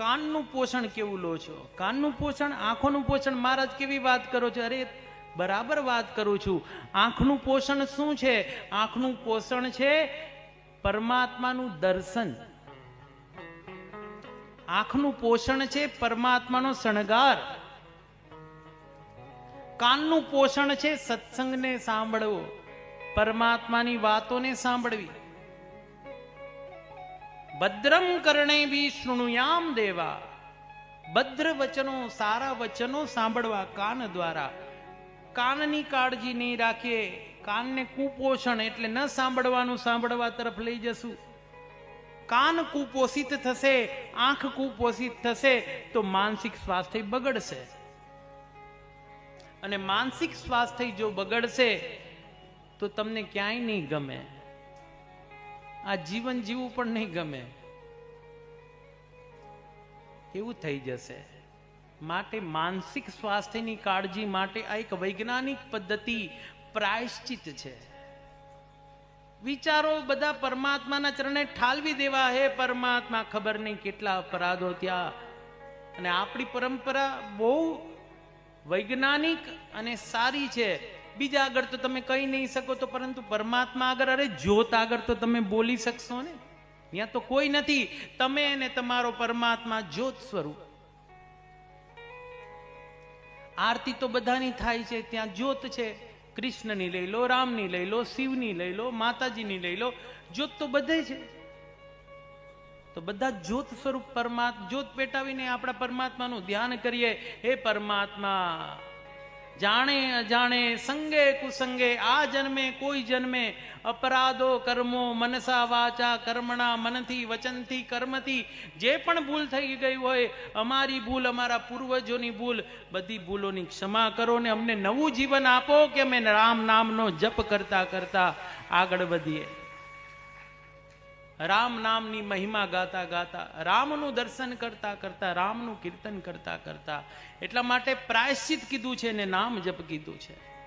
કાનનું પોષણ કેવું લો છો? કાનનું પોષણ, આંખોનું પોષણ? મહારાજ કેવી વાત કરો છો? અરે, બરાબર વાત કરું છું. આંખનું પોષણ શું છે? આંખનું પોષણ છે પરમાત્માનું દર્શન. આંખનું પોષણ છે પરમાત્માનો શણગાર. કાનનું પોષણ છે સત્સંગને સાંભળવો. પરમાત્માની વાતોને સાંભળવી. ભદ્રમ કરણે બી શૃણુયામ દેવા. ભદ્ર વચનો, સારા વચનો સાંભળવા કાન દ્વારા. કાનની કાળજી નહીં રાખીએ કાનને કુપોષણ એટલે ન સાંભળવાનું સાંભળવા તરફ લઈ જશું. કાન કુપોષિત થશે, આંખ કુપોષિત થશે, તો માનસિક સ્વાસ્થ્ય બગડશે. અને માનસિક સ્વાસ્થ્ય જો બગડશે, તો તમને ક્યાંય નહીં ગમે. આ જીવન જીવવું પણ નહીં ગમે. એવું થઈ જશે. માટે માનસિક સ્વાસ્થ્યની કાળજી માટે આ એક વૈજ્ઞાનિક પદ્ધતિ પ્રાયશ્ચિત છે. વિચારો બધા પરમાત્માના ચરણે ઠાલવી દેવા હે. પરમાત્મા ખબર નહીં કેટલા અપરાધો ત્યાં અને આપણી પરંપરા બહુ વૈજ્ઞાનિક અને સારી છે. બીજા આગળ તો તમે કહી નહીં શકો તો પરંતુ પરમાત્મા આગળ, અરે જ્યોત આગળ તો તમે બોલી શકશો ને? ત્યાં તો કોઈ નથી. તમે અને તમારો પરમાત્મા જ્યોત સ્વરૂપ. આરતી તો બધાની થાય છે, ત્યાં જ્યોત છે. કૃષ્ણની લઈ લો, રામની લઈ લો, શિવની લઈ લો, માતાજીની લઈ લો. જ્યોત તો બધે છે. તો બધા જ્યોત સ્વરૂપ પરમાત્મા જ્યોત પેટાવીને આપણા પરમાત્માનું ધ્યાન કરીએ. હે પરમાત્મા જાણે અજાણે, સંગે કુસંગે, આ જન્મે, કોઈ જન્મે, અપરાધો કર્મો, મનસા વાચા, કર્મણા મનથી, વચનથી, કર્મથી, જે પણ ભૂલ થઈ ગઈ હોય, અમારી ભૂલ, અમારા પૂર્વજોની ભૂલ, બધી ભૂલોની ક્ષમા કરો ને અમને નવું જીવન આપો કે અમે રામ નામનો જપ કરતા કરતા આગળ વધીએ. રામ નામની મહિમા ગાતા ગાતા, રામનું દર્શન કરતા કરતા, રામનું કીર્તન કરતા કરતા, એટલા માટે પ્રાયશ્ચિત કીધું છે ને નામ જપ કીધું છે.